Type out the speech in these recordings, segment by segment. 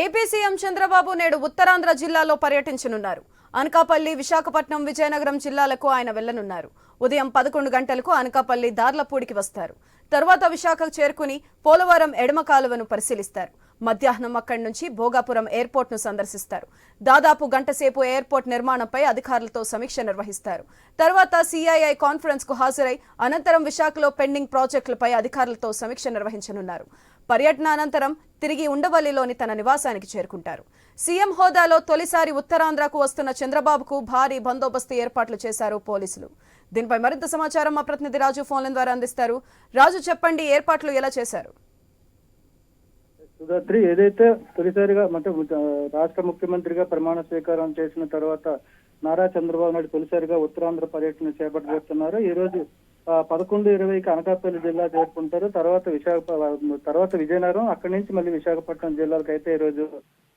AP CM Chandrababu నేడు ఉత్తరాంధ్ర జిల్లాలో పర్యటించనున్నారు. అనకాపల్లి విశాఖపట్నం విజయనగరం జిల్లాలకు ఆయన వెళ్ళనున్నారు ఉదయం పదకొండు గంటలకు అనకాపల్లి దార్లపూడికి వస్తారు. తర్వాత విశాఖకు చేరుకుని పోలవరం ఎడమ కాలువను పరిశీలిస్తారు. మధ్యాహ్నం అక్కడి నుంచి భోగాపురం ఎయిర్పోర్ట్ను సందర్శిస్తారు. దాదాపు గంటసేపు ఎయిర్పోర్ట్ నిర్మాణంపై అధికారులతో సమీక్ష నిర్వహిస్తారు. తర్వాత సిఐఐ కాన్ఫరెన్స్కు హాజరై అనంతరం విశాఖలో పెండింగ్ ప్రాజెక్టులపై అధికారులతో సమీక్ష నిర్వహించనున్నారు. పర్యటన అనంతరం తిరిగి ఉండవల్లిలోని తన నివాసానికి చేరుకుంటారు. సీఎం హోదాలో తొలిసారి ఉత్తరాంధ్రకు వస్తున్న చంద్రబాబుకు భారీ బందోబస్తు ఏర్పాట్లు చేశారు పోలీసులు. దీనిపై మరింత సమాచారం మా ప్రతినిధి రాజు ఫోన్ల ద్వారా అందిస్తారు. రాజు చెప్పండి ఏర్పాట్లు ఎలా చేశారు? సుధాత్రి ఏదైతే తొలిసారిగా అంటే రాష్ట్ర ముఖ్యమంత్రిగా ప్రమాణ స్వీకారం చేసిన తర్వాత నారా చంద్రబాబు నాయుడు తొలిసారిగా ఉత్తరాంధ్ర పర్యటన చేపట్టబోతున్నారు. ఈ రోజు పదకొండు ఇరవైకి అనకాపల్లి జిల్లా చేరుకుంటారు. తర్వాత విశాఖ తర్వాత విజయనగరం. అక్కడి నుంచి మళ్ళీ విశాఖపట్నం జిల్లాలకు అయితే ఈ రోజు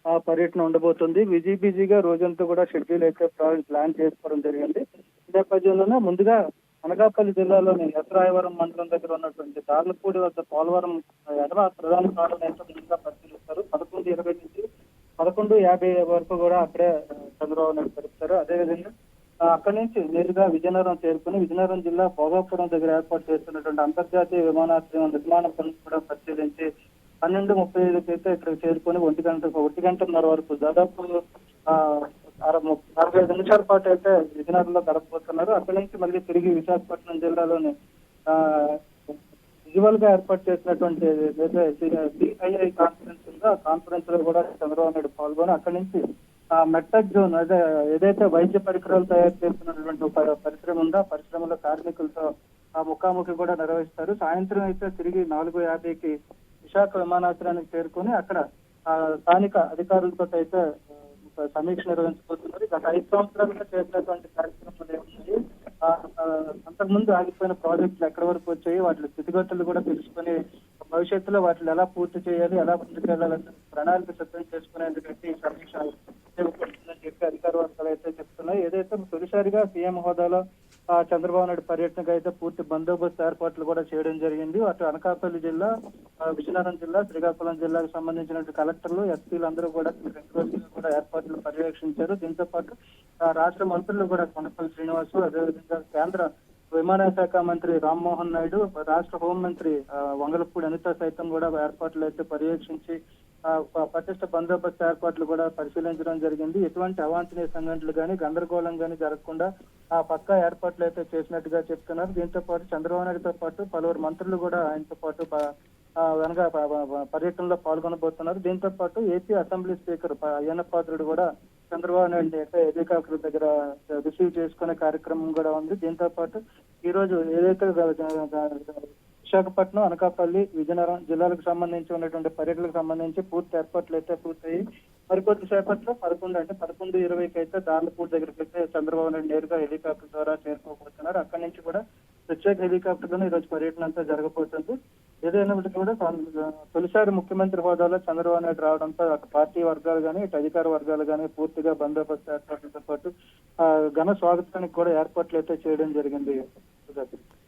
ఆ పర్యటన ఉండబోతుంది. బిజీ బిజీగా రోజంతా కూడా షెడ్యూల్ అయితే ప్లాన్ చేసుకోవడం జరిగింది. ఈ నేపథ్యంలోనే ముందుగా అనకాపల్లి జిల్లాలోని ఎసరాయవరం మండలం దగ్గర ఉన్నటువంటి దార్లపూడి వద్ద పోలవరం ఎడమ ప్రధాన కాలం ఎంతో ముందుగా పరిశీలిస్తారు. పదకొండు ఇరవై నుంచి పదకొండు యాభై వరకు కూడా అక్కడే చంద్రబాబు నాయుడు గడుపుతారు అదేవిధంగా అక్కడి నుంచి నేరుగా విజయనగరం చేరుకుని విజయనగరం జిల్లా భోగాపురం దగ్గర ఏర్పాటు చేస్తున్నటువంటి అంతర్జాతీయ విమానాశ్రయం నిర్మాణ పనులు కూడా పరిశీలించి పన్నెండు ముప్పై ఐదుకి అయితే ఇక్కడ చేరుకొని ఒంటి గంట ఒంటి గంటన్నర వరకు దాదాపు ఆ, అర- నలభై ఐదు నిమిషాల పాటు అయితే విజయనగరంలో గడపబోతున్నారు. అక్కడి నుంచి మళ్ళీ తిరిగి విశాఖపట్నం జిల్లాలోని ఆ, విజువల్గా ఏర్పాటు చేసినటువంటి ఏదైతే సిఐఐ కాన్ఫరెన్స్ ఉందో ఆ కాన్ఫరెన్స్లో కూడా చంద్రబాబు నాయుడు పాల్గొని అక్కడి నుంచి మెట్టక్ జోన్ అదే ఏదైతే వైద్య పరికరాలు తయారు చేస్తున్నటువంటి ఒక పరిశ్రమ ఉందో ఆ పరిశ్రమలో కార్మికులతో ఆ ముఖాముఖి కూడా నిర్వహిస్తారు. సాయంత్రం అయితే తిరిగి నాలుగు యాభైకి విశాఖ విమానాశ్రయానికి చేరుకొని అక్కడ ఆ స్థానిక అధికారులతో అయితే సమీక్ష నిర్వహించబోతున్నారు. గత ఐదు సంవత్సరాలుగా చేసినటువంటి కార్యక్రమాలు ఏమున్నాయి? ఆ, అంతకుముందు ఆగిపోయిన ప్రాజెక్టులు ఎక్కడి వరకు వచ్చాయి? వాటి స్థితిగతులు కూడా తెలుసుకొని భవిష్యత్తులో వాటిని ఎలా పూర్తి చేయాలి ఎలా ముందుకెళ్ళాలని ప్రణాళిక సిద్ధం చేసుకునేందుకంటే ఈ సమీక్ష ఉపయోగపడుతుందని చెప్పి అధికార వర్గాలు అయితే చెప్తున్నాయి. ఏదైతే తొలిసారిగా సీఎం హోదాలో ఆ, చంద్రబాబు నాయుడు పర్యటనకు అయితే పూర్తి బందోబస్తు ఏర్పాట్లు కూడా చేయడం జరిగింది. అటు అనకాపల్లి జిల్లా విజయనగరం జిల్లా శ్రీకాకుళం జిల్లాకు సంబంధించిన కలెక్టర్లు ఎస్పీలు అందరూ కూడా రెండు కూడా ఏర్పాట్లు పర్యవేక్షించారు. దీంతో పాటు ఆ, రాష్ట్ర మంత్రులు కూడా కొనపల్లి శ్రీనివాసు అదేవిధంగా కేంద్ర విమానయాన శాఖ మంత్రి రామ్మోహన్ నాయుడు రాష్ట్ర హోంమంత్రి ఆ, వంగలపూడి అనిత సైతం కూడా ఏర్పాట్లు అయితే పర్యవేక్షించి పటిష్ట బందోబస్తు ఏర్పాట్లు కూడా పరిశీలించడం జరిగింది. ఎటువంటి అవాంఛనీయ సంఘటనలు కానీ గందరగోళం కానీ జరగకుండా ఆ పక్క ఏర్పాట్లు అయితే చేసినట్టుగా చెప్తున్నారు. దీంతో పాటు చంద్రబాబు నాయుడుతో పాటు పలువురు మంత్రులు కూడా ఆయనతో పాటు వెనక పర్యటనలో పాల్గొనబోతున్నారు. దీంతో పాటు ఏపీ అసెంబ్లీ స్పీకర్ అయ్యన్నపాత్రుడు కూడా చంద్రబాబు నాయుడు అయితే హెలికాప్టర్ దగ్గర రిసీవ్ చేసుకునే కార్యక్రమం కూడా ఉంది. దీంతో పాటు ఈ రోజు ఏదైతే విశాఖపట్నం అనకాపల్లి విజయనగరం జిల్లాలకు సంబంధించి ఉన్నటువంటి పర్యటనకు సంబంధించి పూర్తి ఏర్పాట్లు అయితే పూర్తయి. మరికొద్ది సేపట్లో పదకొండు అంటే పదకొండు ఇరవైకి అయితే దార్లపూర్ దగ్గరికి అయితే చంద్రబాబు నాయుడు నేరుగా హెలికాప్టర్ ద్వారా చేరుకోబోతున్నారు. అక్కడి నుంచి కూడా ప్రత్యేక హెలికాప్టర్ ఈరోజు ఈ రోజు పర్యటన అంతా జరగబోతుంది. ఏదైనప్పటికీ కూడా తొలిసారి ముఖ్యమంత్రి హోదాలో చంద్రబాబు నాయుడు రావడంతో అటు పార్టీ వర్గాలు కానీ ఇటు అధికార వర్గాలు కానీ పూర్తిగా బందోబస్తు ఏర్పాట్లతో పాటు ఘన స్వాగతానికి కూడా ఏర్పాట్లు అయితే చేయడం జరిగింది.